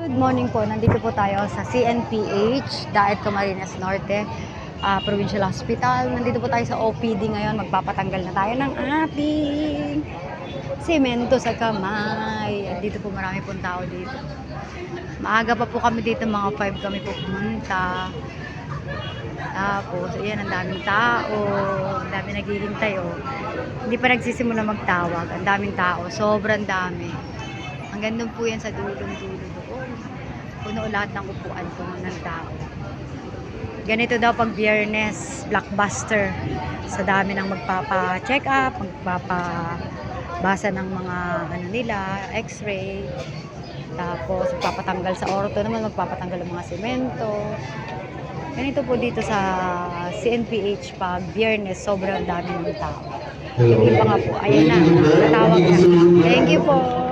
Good morning po. Nandito po tayo sa CNPH, Daet Camarines Norte, ah, Provincial Hospital. Nandito po tayo sa OPD ngayon. Magpapatanggal na tayo ng ating semento sa kamay. Dito po marami pong tao dito. Maaga pa po kami dito, mga 5 kami po pumunta. Tapos, ayan, ang daming tao. Ang dami naghihintay, oh. Hindi pa nagsisimula magtawag. Ang daming tao. Sobrang dami. Hanggang doon po yan sa dulong-dulo doon. Puno lahat ng upuan po ng tao. Ganito daw pag biyernes, blockbuster. Sa dami ng magpapa-check up, magpapabasa ng mga ano nila, x-ray. Tapos magpapatanggal sa orto naman, magpapatanggal ng mga semento. Ganito po dito sa CNPH pag biyernes, sobrang dami ng tao. Yung iba nga po, ayan na, natawag na. Thank you po.